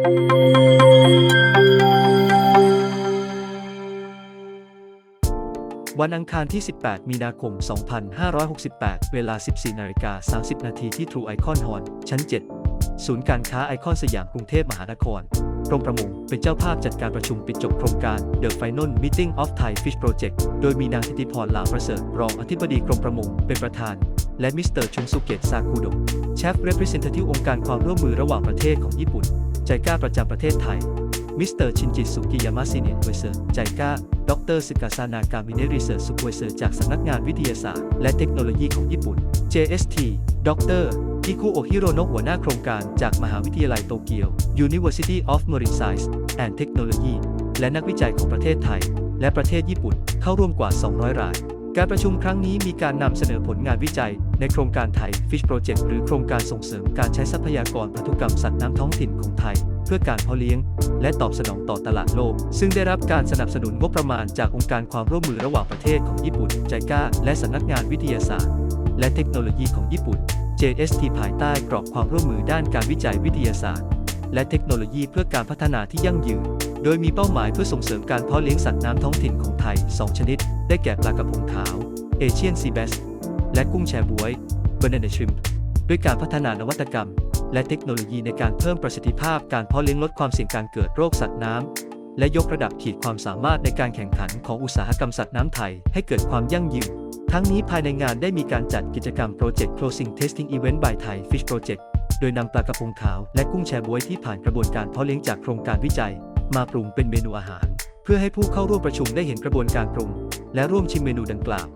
วันอังคารที่ 18 มีนาคม 2568 เวลา 14นาฬิกา30 นาทีที่ True Icon Hall ชั้น 7 ศูนย์การค้าไอคอนสยามกรุงเทพมหานครกรมประมงเป็นเจ้าภาพจัดการประชุมปิดจบโครงการ The Final Meeting of Thai Fish Project โดยมีนางธิติพรลาประเสริฐ รองอธิบดีกรมประมงเป็นประธาน และมิสเตอร์ชุนสุเกตซากุโดะ Chief Representative องค์การความร่วมมือระหว่างประเทศของญี่ปุ่น ใจก้าประจำประเทศไทย มิสเตอร์ชินจิสุกิยามาซิเนียร์เวเซอร์ใจก้า ดรสึกาซานากามิเนรีเซิร์สุเวเซอร์จากสำนักงานวิทยาศาสตร์และเทคโนโลยีของญี่ปุ่น JST ดรอิคุโอฮิโรโนะหัวหน้าโครงการจากมหาวิทยาลัยโตเกียว University of Marine Science and Technology และนักวิจัยของประเทศไทย และประเทศญี่ปุ่นเข้าร่วมกว่า 200 ราย การประชุมครั้งนี้มีการนำเสนอผลงานวิจัย ในโครงการไทย Fish Project หรือโครงการส่งเสริมการใช้ทรัพยากรพันธุกรรมสัตว์น้ำท้องถิ่นของไทย เพื่อการเพาะเลี้ยง และตอบสนองต่อตลาดโลก ซึ่งได้รับการสนับสนุนงบประมาณจากองค์การความร่วมมือระหว่างประเทศของญี่ปุ่นไจก้าและสำนักงานวิทยาศาสตร์ และเทคโนโลยีของญี่ปุ่น JST ภายใต้กรอบความร่วมมือด้านการวิจัยวิทยาศาสตร์ และเทคโนโลยีเพื่อการพัฒนาที่ยั่งยืน โดยมีเป้าหมายเพื่อส่งเสริมการเพาะเลี้ยงสัตว์น้ำท้องถิ่นของไทย 2 ชนิด ได้แก่ปลากระพงขาวเอเชียนซีเบส และกุ้งแชบวยเบอร์เนเดชริมด้วยการพัฒนานวัตกรรม และเทคโนโลยีในการเพิ่มประสิทธิภาพการเพาะเลี้ยงลดความเสี่ยงการเกิดโรคสัตว์น้ำ และยกระดับขีดความสามารถในการแข่งขันของอุตสาหกรรมสัตว์น้ำไทยให้เกิดความยั่งยืน ทั้งนี้ภายในงานได้มีการจัดกิจกรรม Project Closing Testing Event by Thai Fish Project โดยนำปลากระพงขาวและกุ้งแชบวยที่ผ่านกระบวนการเพาะเลี้ยงจากโครงการวิจัย มาปรุงเป็นเมนูอาหาร เพื่อให้ผู้เข้าร่วมประชุมได้เห็นกระบวนการปรุง และร่วมชิมเมนูดังกล่าว